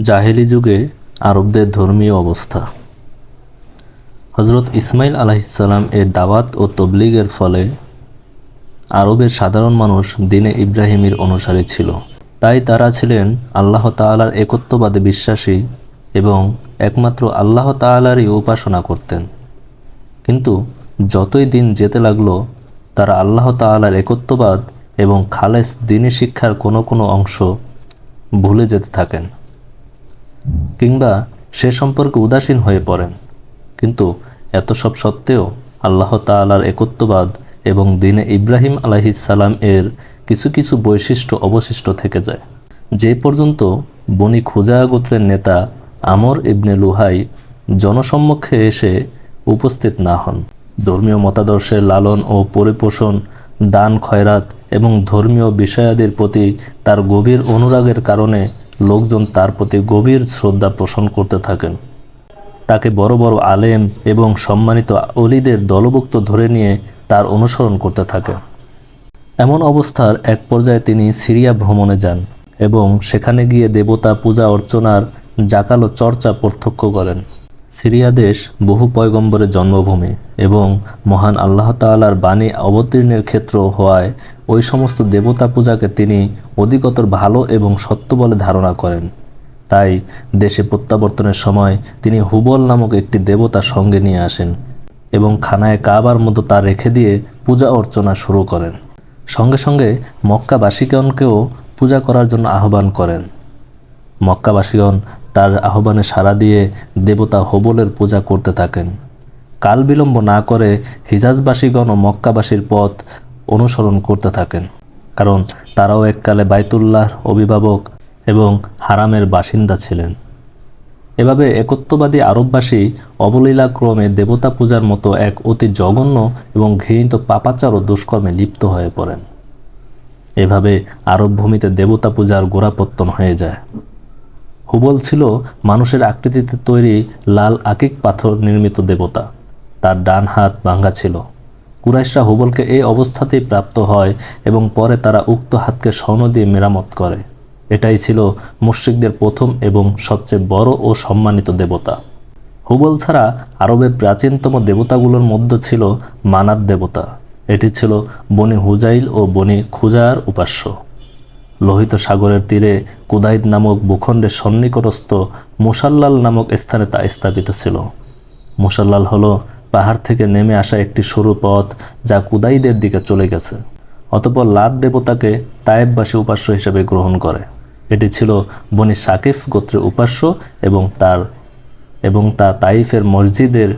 জাহেলি যুগে আরবদের ধর্মীয় অবস্থা। হজরত ইসমাইল আলাহিসাল্লাম এর দাওয়াত ও তবলিগের ফলে আরবের সাধারণ মানুষ দিনে ইব্রাহিমের অনুসারী ছিল। তাই তারা ছিলেন আল্লাহ তাআলার একত্ববাদে বিশ্বাসী এবং একমাত্র আল্লাহ তাআলারই উপাসনা করতেন। কিন্তু যতই দিন যেতে লাগল, তারা আল্লাহ তাআলার একত্ববাদ এবং খালেস দিনী শিক্ষার কোনো কোনো অংশ ভুলে যেতে থাকেন। কিংবা সে সম্পর্কে উদাসীন হয়ে পড়েন। কিন্তু এত সব সত্ত্বেও আল্লাহ তাআলার একত্ববাদ এবং দিনে ইব্রাহিম আলাইহিসাল্লাম এর কিছু কিছু বৈশিষ্ট্য অবশিষ্ট থেকে যায়। যে পর্যন্ত বনি খুজা গোত্রের নেতা আমর ইবনে লুহাই জনসম্মুখে এসে উপস্থিত না হন। ধর্মীয় মতাদর্শের লালন ও পরিপোষণ, দান, খয়রাত এবং ধর্মীয় বিষয়াদির প্রতি তার গভীর অনুরাগের কারণে লোকজন তার প্রতি গভীর শ্রদ্ধা পোষণ করতে থাকেন। তাকে বড় বড় আলেম এবং সম্মানিত অলিদের দলভুক্ত ধরে নিয়ে তার অনুসরণ করতে থাকে। এমন অবস্থার এক পর্যায়ে তিনি সিরিয়া ভ্রমণে যান এবং সেখানে গিয়ে দেবতা পূজা অর্চনার জাকালো চর্চা প্রত্যক্ষ করেন। সিরিয়া দেশ বহু পয়গম্বরের জন্মভূমি এবং মহান আল্লাহ তাআলার বাণী অবতীর্ণের ক্ষেত্র হওয়ায় ওই সমস্ত দেবতা পূজাকে তিনি অধিকতর ভালো এবং সত্য বলে ধারণা করেন। তাই দেশে প্রত্যাবর্তনের সময় তিনি হুবল নামক একটি দেবতা সঙ্গে নিয়ে আসেন এবং খানায় কাবার মতো তা রেখে দিয়ে পূজা অর্চনা শুরু করেন। সঙ্গে সঙ্গে মক্কাবাসীগণকেও পূজা করার জন্য আহ্বান করেন। মক্কাবাসীগণ তার আহ্বানে সাড়া দিয়ে দেবতা হোবলের পূজা করতে থাকেন। কাল বিলম্ব না করে হিজাজবাসীগণ ও মক্কাবাসীর পথ অনুসরণ করতে থাকেন, কারণ তারাও এককালে বাইতুল্লাহর অভিভাবক এবং হারামের বাসিন্দা ছিলেন। এভাবে একত্ববাদী আরববাসী অবলীলাক্রমে দেবতা পূজার মতো এক অতি জঘন্য এবং ঘৃণিত পাপাচার ও দুষ্কর্মে লিপ্ত হয়ে পড়েন। এভাবে আরব ভূমিতে দেবতা পূজার গোড়াপত্তন হয়ে যায়। হুবল ছিল মানুষের আকৃতিতে তৈরি লাল আকিক পাথর নির্মিত দেবতা। তার ডান হাত ভাঙ্গা ছিল। কুরাইশরা হুবলকে এই অবস্থাতেই প্রাপ্ত হয় এবং পরে তারা উক্ত হাতকে স্বর্ণ দিয়ে মেরামত করে। এটাই ছিল মুশ্রিকদের প্রথম এবং সবচেয়ে বড় ও সম্মানিত দেবতা। হুবল ছাড়া আরবের প্রাচীনতম দেবতাগুলোর মধ্যে ছিল মানাত দেবতা। এটি ছিল বনি হুজাইল ও বনি খুজার উপাস্য। লোহিত সাগরের তীরে কুদাইদ নামক ভূখণ্ডের সন্নিকটস্থ মুসাল্লাল নামক স্থানে তা স্থাপিত ছিল। মুসাল্লাল হলো পাহাড় থেকে নেমে আসা একটি সরু পথ যা কুদাইদের দিকে চলে গেছে। অতপর লাদ দেবতাকে তায়েববাসী উপাস্য হিসেবে গ্রহণ করে। এটি ছিল বনি সাকিফ গোত্রের উপাস্য এবং তার, এবং তা তাইফের মসজিদের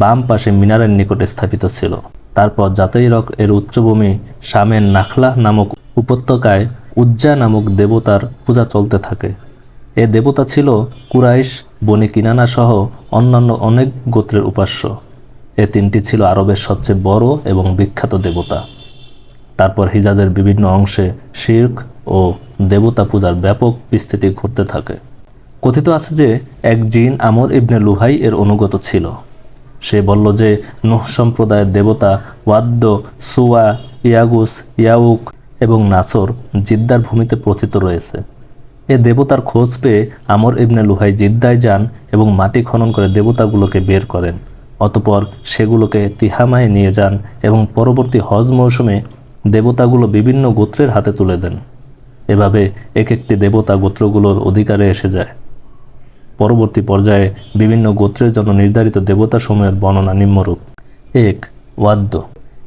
বাম পাশে মিনারের নিকটে স্থাপিত ছিল। তারপর জাতৈরক এর উচ্চভূমি শামের নাখলা নামক উপত্যকায় উজ্জা নামক দেবতার পূজা চলতে থাকে। এ দেবতা ছিল কুরাইশ, বনি কিনানা সহ অন্যান্য অনেক গোত্রের উপাস্য। এ তিনটি ছিল আরবের সবচেয়ে বড় এবং বিখ্যাত দেবতা। তারপর হিজাজের বিভিন্ন অংশে শির্ক ও দেবতা পূজার ব্যাপক বিস্তৃতি ঘটতে থাকে। কথিত আছে যে, এক জিন আমর ইবনে লুহাই এর অনুগত ছিল। সে বলল যে, নুহ সম্প্রদায়ের দেবতা ওয়াদ্য সুয়া, ইয়াগুস, ইয়াউক এবং নাসর জিদ্দার ভূমিতে প্রথিত রয়েছে। এ দেবতার খোঁজ পেয়ে আমর ইবনে লুহাই জিদ্দায় যান এবং মাটি খনন করে দেবতাগুলোকে বের করেন। অতপর সেগুলোকে তিহামায় নিয়ে যান এবং পরবর্তী হজ মৌসুমে দেবতাগুলো বিভিন্ন গোত্রের হাতে তুলে দেন। এভাবে এক একটি দেবতা গোত্রগুলোর অধিকারে এসে যায়। পরবর্তী পর্যায়ে বিভিন্ন গোত্রের জন্য নির্ধারিত দেবতাসমূহের বর্ণনা নিম্নরূপ। এক ওয়াদ্য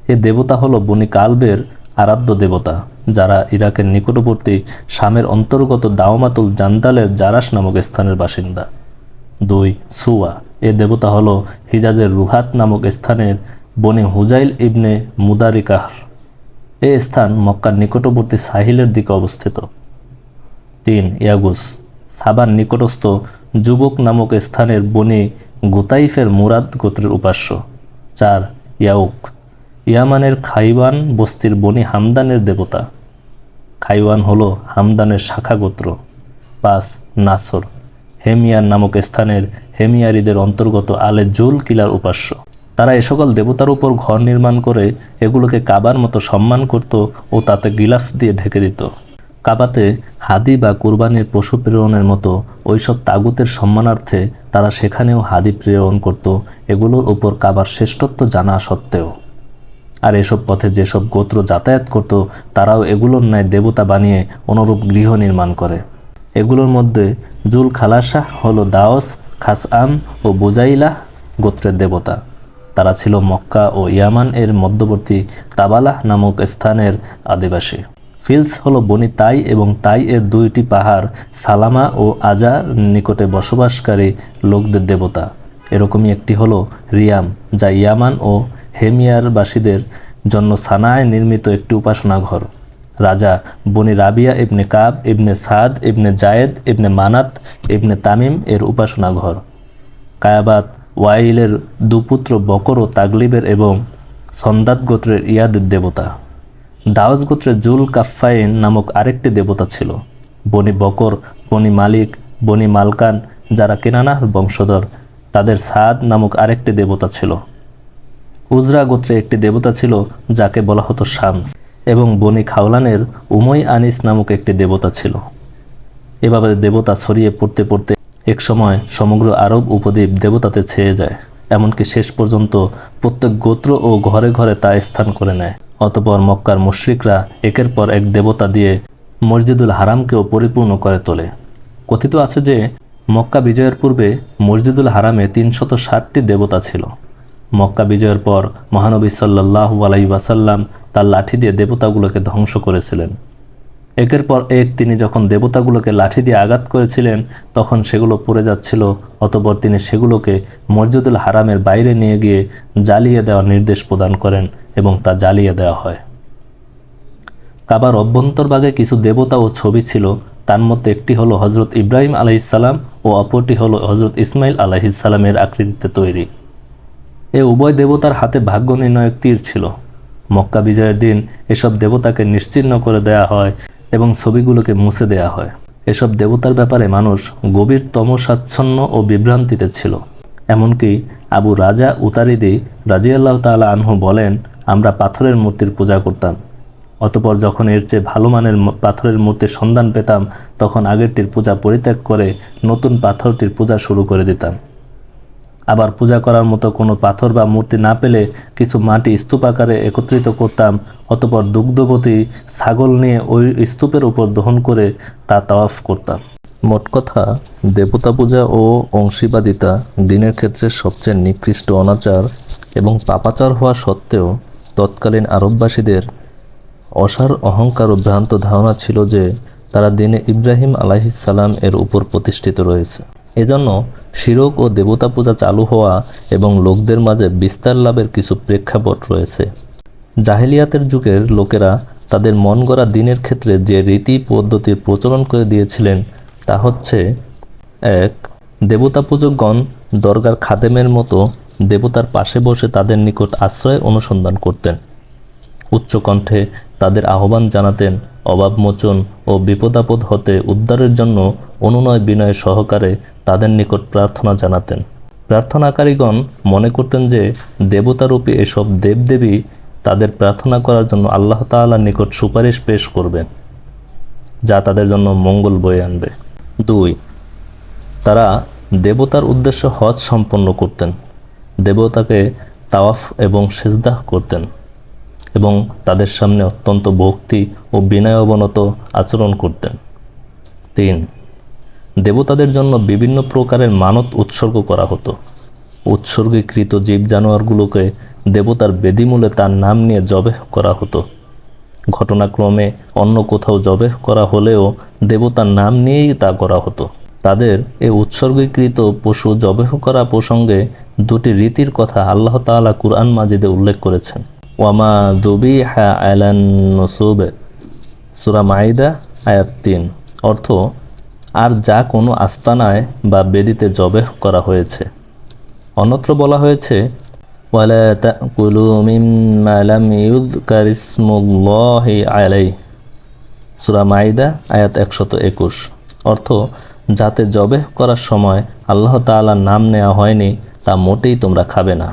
এ দেবতা হলো বনি কালবের আরাধ্য দেবতা, যারা ইরাকের নিকটবর্তী শামের অন্তর্গত দাওমাতুল জান্দালের জারাস নামক স্থানের বাসিন্দা। দুই, সুয়া। এ দেবতা হল হিজাজের রুহাত নামক স্থানের বনি হুজাইল ইবনে মুদারিকাহ। এ স্থান মক্কার নিকটবর্তী সাহিলের দিকে অবস্থিত। তিন, ইয়াগুস। সাবার নিকটস্থ যুবক নামক স্থানের বনি গুতাইফের মুরাদ গোত্রের উপাস্য। চার, ইয়াউক। ইয়ামানের খাইওয়ান বস্তির বনি হামদানের দেবতা। খাইওয়ান হল হামদানের শাখা গোত্র পাঁচ নাসর, হেমিয়ার নামক স্থানের হেমিয়ারিদের অন্তর্গত আলে জুল কিলার উপাস্য। তারা এ সকল দেবতার উপর ঘর নির্মাণ করে এগুলোকে কাবার মতো সম্মান করত ও তাতে গিলাফ দিয়ে ঢেকে দিত। কাবাতে হাদি বা কুরবানির পশু প্রেরণের মতো ওইসব তাগুতের সম্মানার্থে তারা সেখানেও হাদি প্রেরণ করত। এগুলোর উপর কাবার শ্রেষ্ঠত্ব জানা সত্ত্বেও। আর এসব পথে যেসব গোত্র যাতায়াত করত, তারাও এগুলোর ন্যায় দেবতা বানিয়ে অনুরূপ গৃহ নির্মাণ করে। এগুলোর মধ্যে জুল খালাসাহ হলো দাওস, খাসআম ও বুজাইলা গোত্রের দেবতা। তারা ছিল মক্কা ও ইয়ামান এর মধ্যবর্তী তাবালাহ নামক স্থানের আদিবাসী। ফিলস হলো বনি তাই এবং তাই এর দুইটি পাহাড়, সালামা ও আজার নিকটে বসবাসকারী লোকদের দেবতা। এরকমই একটি হলো রিয়াম, যা ইয়ামান ও হেমিয়ারবাসীদের জন্য সানায় নির্মিত একটি উপাসনা ঘর রাজা বনি রাবিয়া ইবনে কাব, ইবনে সাদ, ইবনে জায়েদ, ইবনে মানাত, ইবনে তামিম এর উপাসনা ঘর কায়াবাত ওয়াইলের দুপুত্র বকর ও তাগলিবের এবং সন্দাত গোত্রের ইয়াদের দেবতা। দাওয়াজ গোত্রের জুল কাফাইন নামক আরেকটি দেবতা ছিল। বনি বকর, বনি মালিক, বনি মালকান যারা কেনানাহ বংশধর, তাদের সাদ নামক আরেকটি দেবতা ছিল। উজরা গোত্রে একটি দেবতা ছিল, যাকে বলা হতো শামস, এবং বনি খাওলানের উমই আনিস নামক একটি দেবতা ছিল। এভাবে দেবতা ছড়িয়ে পড়তে পড়তে একসময় সমগ্র আরব উপদ্বীপ দেবতাতে ছেয়ে যায়, এমনকি শেষ পর্যন্ত প্রত্যেক গোত্র ও ঘরে ঘরে তা স্থান করে নেয়। অতপর মক্কার মুশরিকরা একের পর এক দেবতা দিয়ে মসজিদুল হারামকেও পরিপূর্ণ করে তোলে। কথিত আছে যে, মক্কা বিজয়ের পূর্বে মসজিদুল হারামে তিনশত ষাটটি দেবতা ছিল। মক্কা বিজয়ের পর মহানবী সাল্লাহ আলাই ওয়াসাল্লাম তার লাঠি দিয়ে দেবতাগুলোকে ধ্বংস করেছিলেন। একের পর এক তিনি যখন দেবতাগুলোকে লাঠি দিয়ে আঘাত করেছিলেন, তখন সেগুলো পড়ে যাচ্ছিল, অতপর তিনি সেগুলোকে মসজিদুল হারামের বাইরে নিয়ে গিয়ে জ্বালিয়ে দেওয়ার নির্দেশ প্রদান করেন এবং তা জ্বালিয়ে দেওয়া হয়। কাবার অভ্যন্তরভাগে কিছু দেবতা ও ছবি ছিল, তার মধ্যে একটি হলো হজরত ইব্রাহিম আলাইসাল্লাম ও অপরটি হলো হজরত ইসমাইল আলাইসাল্লামের আকৃতিতে তৈরি। এ উভয় দেবতার হাতে ভাগ্য নির্ণায়ক তীর ছিল। মক্কা বিজয়ের দিন এসব দেবতাকে নিশ্চিহ্ন করে দেয়া হয় এবং ছবিগুলোকে মুছে দেয়া হয়। এসব দেবতার ব্যাপারে মানুষ গভীর তমসাচ্ছন্ন ও বিভ্রান্তিতে ছিল। এমনকি আবু রাজা উতারিদি রাজিয়াল্লাহ তালা আনহু বলেন, আমরা পাথরের মূর্তির পূজা করতাম। অতপর যখন এর চেয়ে ভালো মানের পাথরের মূর্তির সন্ধান পেতাম, তখন আগেরটির পূজা পরিত্যাগ করে নতুন পাথরটির পূজা শুরু করে দিতাম। আবার পূজা করার মতো কোনো পাথর বা মূর্তি না পেলে কিছু মাটি স্তূপ আকারে একত্রিত করতাম, অতপর দুগ্ধবতী ছাগল নিয়ে ওই স্তূপের উপর দহন করে তা তাওয়াফ করতাম। মোট কথা, দেবতা পূজা ও অংশীবাদিতা দিনের ক্ষেত্রে সবচেয়ে নিকৃষ্ট অনাচার এবং পাপাচার হওয়া সত্ত্বেও তৎকালীন আরববাসীদের অসার অহংকার ও ভ্রান্ত ধারণা ছিল যে তারা দিনে ইব্রাহিম আলাহিসাল্লাম এর উপর প্রতিষ্ঠিত রয়েছে। এজন্য শিরক ও দেবতা পূজা চালু হওয়া এবং লোকদের মাঝে বিস্তার লাভের কিছু প্রেক্ষাপট রয়েছে। জাহেলিয়াতের যুগের লোকেরা তাদের মন গড়া দিনের ক্ষেত্রে যে রীতি পদ্ধতির প্রচলন করে দিয়েছিলেন, তা হচ্ছে, এক, দেবতা পূজকগণ দরগার খাদেমের মতো দেবতার পাশে বসে তাদের নিকট আশ্রয় অনুসন্ধান করতেন। উচ্চকণ্ঠে তাদের আহ্বান জানাতেন অভাবমোচন ও বিপদাপদ হতে উদ্ধারের জন্য অনুনয় বিনয় সহকারে তাদের নিকট প্রার্থনা জানাতেন। প্রার্থনাকারীগণ মনে করতেন যে দেবতারূপী এসব দেবদেবী তাদের প্রার্থনা করার জন্য আল্লাহ তাআলার নিকট সুপারিশ পেশ করবেন, যা তাদের জন্য মঙ্গল বয়ে আনবে। দুই, তারা দেবতার উদ্দেশ্য হজ সম্পন্ন করতেন। দেবতাকে তাওয়াফ এবং সেজদাহ করতেন। এবং তাদের সামনে অত্যন্ত ভক্তি ও বিনয় অবনত আচরণ করতেন। তিন, দেবতাদের জন্য বিভিন্ন প্রকারের মানত উৎসর্গ করা হতো। উৎসর্গীকৃত জীব জানোয়ারগুলোকে দেবতার বেদিমূলে তার নাম নিয়ে জবেহ করা হতো। ঘটনাক্রমে অন্য কোথাও জবেহ করা হলেও দেবতার নাম নিয়েই তা করা হতো। তাদের এ উৎসর্গীকৃত পশু জবেহ করা প্রসঙ্গে দুটি রীতির কথা আল্লাহ তাআলা কুরআন মাজিদে উল্লেখ করেছেন। ওয়ামা দুবিহা আলান নসুবে সুরা মাইদা আয়াত তিন। অর্থ, আর যা কোনো আস্তানায় বা বেদিতে জবেহ করা হয়েছে। অন্যত্র বলা হয়েছে, ওয়ালা তাকুলু মিম্মা লাম মাইদা আয়াত একশত একুশ। অর্থ, যাতে জবেহ করার সময় আল্লাহ তাআলার নাম নেওয়া হয়নি, তা মোটেই তোমরা খাবে না।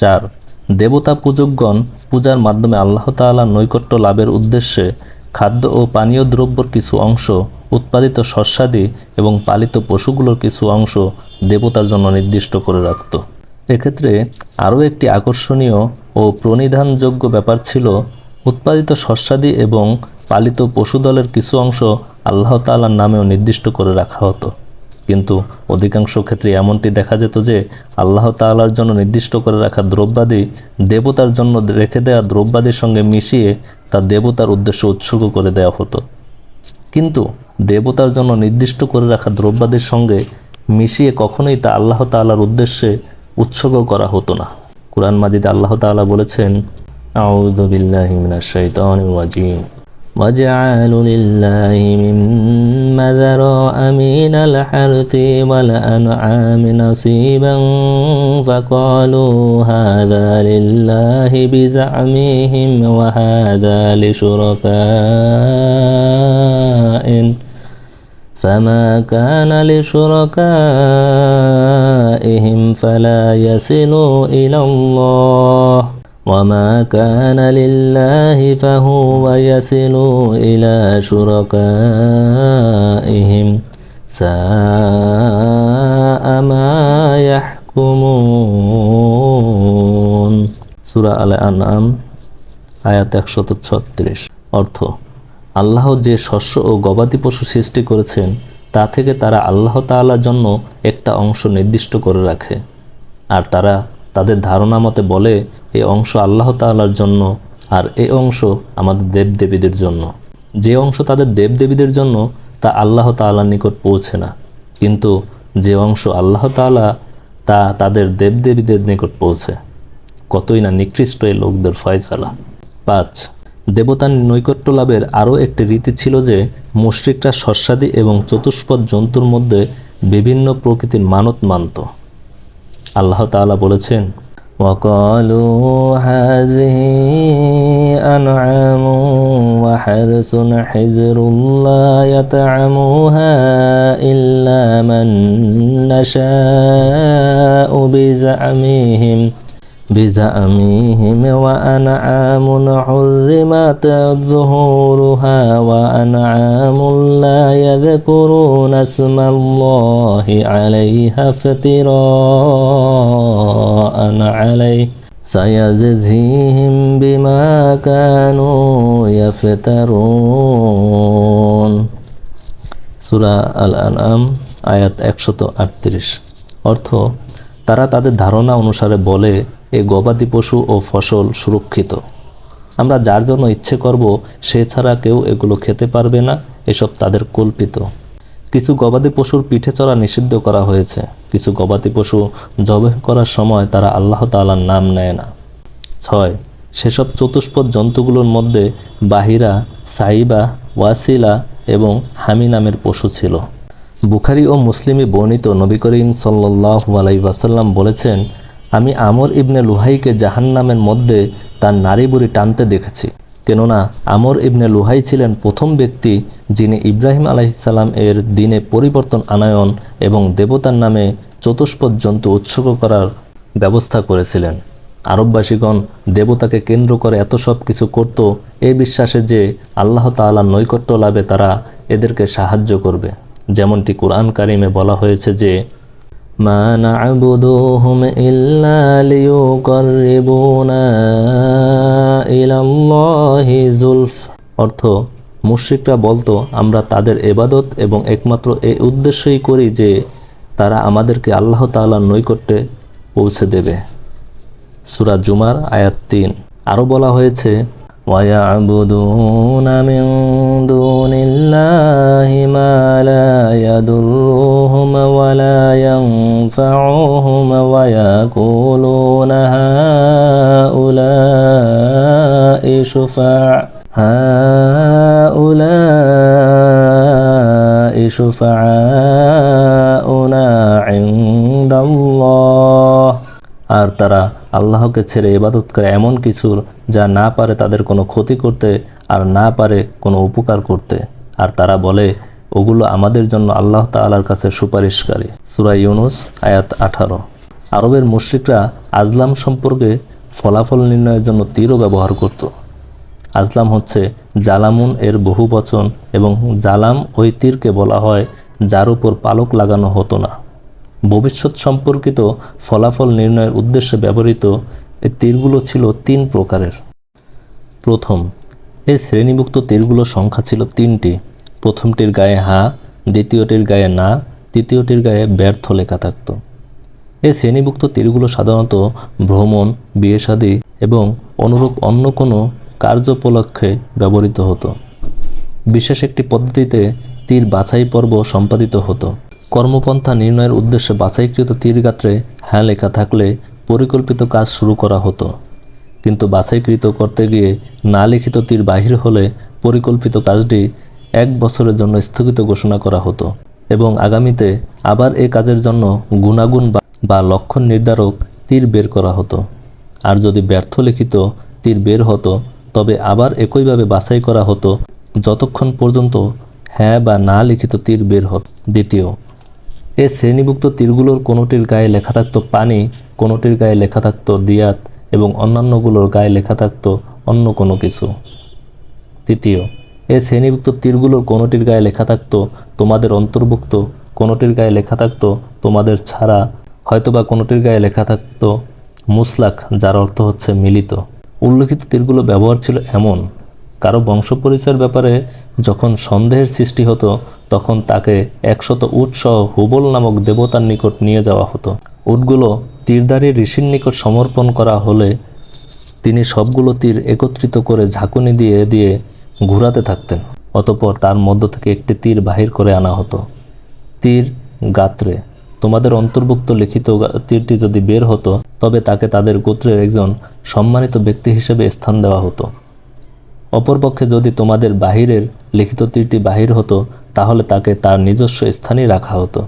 চার দেবতা পূজকগণ পূজার মাধ্যমে আল্লাহ তাআলার নৈকট্য লাভের উদ্দেশ্যে খাদ্য ও পানীয় দ্রব্যর কিছু অংশ, উৎপাদিত শস্যাদি এবং পালিত পশুগুলোর কিছু অংশ দেবতার জন্য নির্দিষ্ট করে রাখত। এক্ষেত্রে আরও একটি আকর্ষণীয় ও প্রণিধানযোগ্য ব্যাপার ছিল, উৎপাদিত শস্যাদি এবং পালিত পশুদলের কিছু অংশ আল্লাহ তাআলার নামেও নির্দিষ্ট করে রাখা হতো। কিন্তু অধিকাংশ ক্ষেত্রে এমনটি দেখা যেত যে আল্লাহ তাআলার জন্য নির্দিষ্ট করে রাখা দ্রব্যাদি দেবতার জন্য রেখে দেওয়া দ্রব্যাদির সঙ্গে মিশিয়ে তা দেবতার উদ্দেশ্যে উৎসর্গ করে দেওয়া হতো। কিন্তু দেবতার জন্য নির্দিষ্ট করে রাখা দ্রব্যাদির সঙ্গে মিশিয়ে কখনোই তা আল্লাহ তাআলার উদ্দেশ্যে উৎসর্গ করা হতো না। কোরআন মাজিদে আল্লাহ তাআলা বলেছেন, আউযু وجعلوا لله مما ذرى من الحرث والأنعام نصيبا فقالوا هذا لله بزعمهم وهذا لشركائنا فما كان لشركائهم فلا يصلوا إلى الله وما كان لله فهو يصل إلى شركائهم ساء ما يحكمون সূরা আল আনআম আয়াত একশত ছত্রিশ অর্থ আল্লাহ যে শস্য ও গবাদি পশু সৃষ্টি করেছেন তা থেকে তারা আল্লাহ তাআলার জন্য একটা অংশ নির্দিষ্ট করে রাখে আর তারা তাদের ধারণা মতে বলে, এ অংশ আল্লাহ তাআলার জন্য আর এ অংশ আমাদের দেবদেবীদের জন্য। যে অংশ তাদের দেবদেবীদের জন্য, তা আল্লাহ তাআলার নিকট পৌঁছে না। কিন্তু যে অংশ আল্লাহ তাআলা, তা তাদের দেবদেবীদের নিকট পৌঁছে। কতই না নিকৃষ্ট এই লোকদের ফয়সালা। পাঁচ, দেবতার নৈকট্য লাভের আরও একটি রীতি ছিল যে, মুশরিকরা শস্যাদি এবং চতুষ্পদ জন্তুর মধ্যে বিভিন্ন প্রকৃতির মানত মানত। আল্লাহ তাআলা বলেছেন وقالوا هذه أنعام وحرس حزر لا يطعمها إلا من نشاء بزعمهم بزعمهم وأنعام حرمت ظهورها وأنعام لا يذكرون اسم الله عليها افتراء عليه سيجزيهم بما كانوا يفترون সুরা আল আনআম আয়াত একশত আটত্রিশ অর্থ তারা তাদের ধারণা অনুসারে বলে এ গবাদি পশু ও ফসল সুরক্ষিত। আমরা যার জন্য ইচ্ছে করব, সে ছাড়া কেউ এগুলো খেতে পারবে না, এসব তাদের কল্পিত। কিছু গবাদি পশুর পিঠে চড়া নিষিদ্ধ করা হয়েছে। কিছু গবাদি পশু জবেহ করার সময় তারা আল্লাহ তাআলার নাম নেয় না। ছয়, সেসব চতুষ্পদ জন্তুগুলোর মধ্যে বাহিরা, সাইবা, ওয়াসিলা এবং হামি নামের পশু ছিল। বুখারি ও মুসলিমে বর্ণিত নবী করিম আলাইহি ওয়াসাল্লাম বলেছেন আমি আমর ইবনে লুহাইকে জাহান্নামের মধ্যে তার নারী বুড়ি টানতে দেখেছি। কেননা আমর ইবনে লুহাই ছিলেন প্রথম ব্যক্তি যিনি ইব্রাহিম আলাইসাল্লাম এর দিনে পরিবর্তন, আনায়ন এবং দেবতার নামে চতুষ্পদ জন্তু উৎসর্গ করার ব্যবস্থা করেছিলেন। আরববাসীগণ দেবতাকে কেন্দ্র করে এত সব কিছু করত এই বিশ্বাসে যে আল্লাহ তাআলার নৈকট্য লাভে তারা এদেরকে সাহায্য করবে। যেমনটি কোরআন কারিমে বলা হয়েছে যে মা না'বুদুহুম ইল্লা লিয়ুকাররিবুনা ইলাল্লাহি জুলফ। অর্থ, মুশরিকরা বলতো, আমরা তাদের এবাদত এবং একমাত্র এই উদ্দেশ্যই করি যে তারা আমাদেরকে আল্লাহ তাআলার নৈকট্যে পৌঁছে দেবে। সূরা জুমার আয়াত তিন। আরও বলা হয়েছে ويعبدون من دون الله ما لا يضرهم ولا ينفعهم ويقولون هؤلاء شفع هؤلاء شفعاؤنا عند الله. আর তারা আল্লাহকে ছেড়ে ইবাদত করে এমন কিছুর যা না পারে তাদের কোনো ক্ষতি করতে আর না পারে কোনো উপকার করতে। আর তারা বলে, ওগুলো আমাদের জন্য আল্লাহ তাআলার কাছে সুপারিশকারী। সূরা ইউনুস, আয়াত আঠারো। আরবের মুশরিকরা আজলাম সম্পর্কে ফলাফল নির্ণয়ের জন্য তীরও ব্যবহার করত। আজলাম হচ্ছে জালামুন এর বহু বচন এবং জালাম ওই তীরকে বলা হয় যার উপর পালক লাগানো হতো না। ভবিষ্যৎ সম্পর্কিত ফলাফল নির্ণয়ের উদ্দেশ্যে ব্যবহৃত এই তীরগুলো ছিল তিন প্রকারের। প্রথম, এই শ্রেণীভুক্ত তীরগুলোর সংখ্যা ছিল তিনটি। প্রথমটির গায়ে হা, দ্বিতীয়টির গায়ে না, তৃতীয়টির গায়ে ব্যর্থ লেখা থাকত। এই শ্রেণীভুক্ত তীরগুলো সাধারণত ভ্রমণ বিয়ে শাদী এবং অনুরূপ অন্য কোনো কার্যোপলক্ষে ব্যবহৃত হতো। বিশেষ একটি পদ্ধতিতে তীর বাছাই পর্ব সম্পাদিত হতো। কর্মপন্থা নির্ণয়ের উদ্দেশ্যে বাছাইকৃত তীর গাত্রে হ্যাঁ লেখা থাকলে পরিকল্পিত কাজ শুরু করা হতো। কিন্তু বাছাইকৃত করতে গিয়ে না লিখিত তীর বাহির হলে পরিকল্পিত কাজটি এক বছরের জন্য স্থগিত ঘোষণা করা হতো এবং আগামীতে আবার এ কাজের জন্য গুণাগুণ বা- বা লক্ষণ নির্ধারক তীর বের করা হতো। আর যদি ব্যর্থ লিখিত তীর বের হতো, তবে আবার একইভাবে বাছাই করা হতো যতক্ষণ পর্যন্ত হ্যাঁ বা না লিখিত তীর বের হতো। দ্বিতীয় এ শ্রেণীভুক্ত তীরগুলোর কোনোটির গায়ে লেখা থাকতো পানি, কোনোটির গায়ে লেখা থাকতো দিয়াত এবং অন্যান্যগুলোর গায়ে লেখা থাকতো অন্য কোনো কিছু। তৃতীয়, এ শ্রেণীভুক্ত তীরগুলোর কোনোটির গায়ে লেখা থাকতো তোমাদের অন্তর্ভুক্ত, কোনোটির গায়ে লেখা থাকতো তোমাদের ছাড়া, হয়তোবা কোনোটির গায়ে লেখা থাকতো মুসলাক যার অর্থ হচ্ছে মিলিত। উল্লেখিত তীরগুলো ব্যবহার ছিল এমন কারও বংশ পরিচয়ের ব্যাপারে যখন সন্দেহের সৃষ্টি হতো, তখন তাকে একশত উটসহ হুবল নামক দেবতার নিকট নিয়ে যাওয়া হতো। উটগুলো তীরদারি ঋষির নিকট সমর্পণ করা হলে তিনি সবগুলো তীর একত্রিত করে ঝাঁকুনি দিয়ে দিয়ে ঘুরাতে থাকতেন। অতপর তার মধ্য থেকে একটি তীর বাহির করে আনা হতো। তীর গাত্রে, তোমাদের অন্তর্ভুক্ত লিখিত তীরটি যদি বের হতো, তবে তাকে তাদের গোত্রের একজন সম্মানিত ব্যক্তি হিসেবে স্থান দেওয়া হতো। অপরপক্ষে যদি তোমাদের বাহিরের লিখিত তীরটি বাহির হতো, তাহলে তাকে তার নিজস্ব স্থানে রাখা হতো।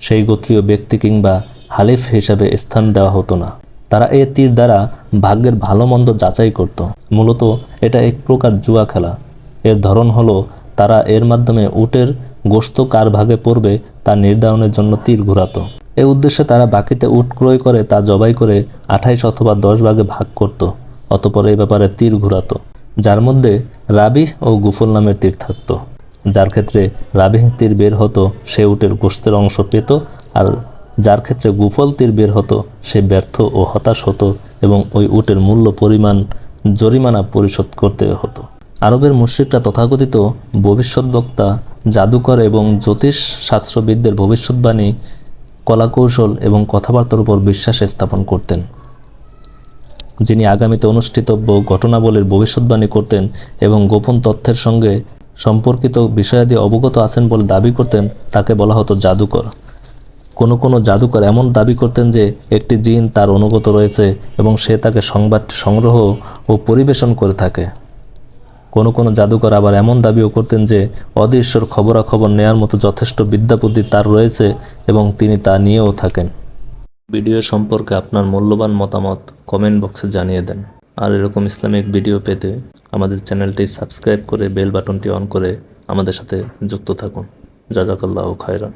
সেই গোত্রীয় ব্যক্তি কিংবা হালিফ হিসাবে স্থান দেওয়া হতো না। তারা এ তীর দ্বারা ভাগ্যের ভালো মন্দ যাচাই করত। মূলত এটা এক প্রকার জুয়া খেলা। এর ধরন হলো, তারা এর মাধ্যমে উটের গোস্ত কার ভাগে পড়বে তা নির্ধারণের জন্য তীর ঘুরাতো। এ উদ্দেশ্যে তারা বাকিতে উট ক্রয় করে তা জবাই করে আঠাইশ অথবা দশ ভাগে ভাগ করত, অতপর এই ব্যাপারে তীর ঘুরাতো। যার মধ্যে রাবি ও গুফল নামের তীর থাকতো। যার ক্ষেত্রে রাবিহ তীর বের হতো, সে উটের গোস্তের অংশ পেত আর যার ক্ষেত্রে গুফল তীর বের হতো, সে ব্যর্থ ও হতাশ হতো এবং ওই উটের মূল্য পরিমাণ জরিমানা পরিশোধ করতে হতো। আরবের মুশ্রিকরা তথাকথিত ভবিষ্যৎবক্তা জাদুকর এবং জ্যোতিষ শাস্ত্রবিদদের ভবিষ্যৎবাণী, কলাকৌশল এবং কথাবার্তার উপর বিশ্বাস স্থাপন করতেন। যিনি আগামীতে অনুষ্ঠিতব্য ঘটনাবলীর ভবিষ্যৎবাণী করতেন এবং গোপন তথ্যের সঙ্গে সম্পর্কিত বিষয়াদি অবগত আছেন বলে দাবি করতেন, তাকে বলা হতো জাদুকর। কোনো কোনো জাদুকর এমন দাবি করতেন যে, একটি জিন তার অনুগত রয়েছে এবং সে তাকে সংবাদটি সংগ্রহ ও পরিবেশন করে থাকে। কোনো কোনো জাদুকর আবার এমন দাবিও করতেন যে, অদৃশ্যর খবরাখবর নেয়ার মতো যথেষ্ট বিদ্যাবুদ্ধি তার রয়েছে এবং তিনি তা নিয়েও থাকেন। ভিডিও সম্পর্কে আপনার মূল্যবান মতামত কমেন্ট বক্সে জানিয়ে দেন। আর এরকম ইসলামিক ভিডিও পেতে আমাদের চ্যানেলটি সাবস্ক্রাইব করে বেল বাটনটি অন করে আমাদের সাথে যুক্ত থাকুন। জাজাকাল্লাহ খায়রান।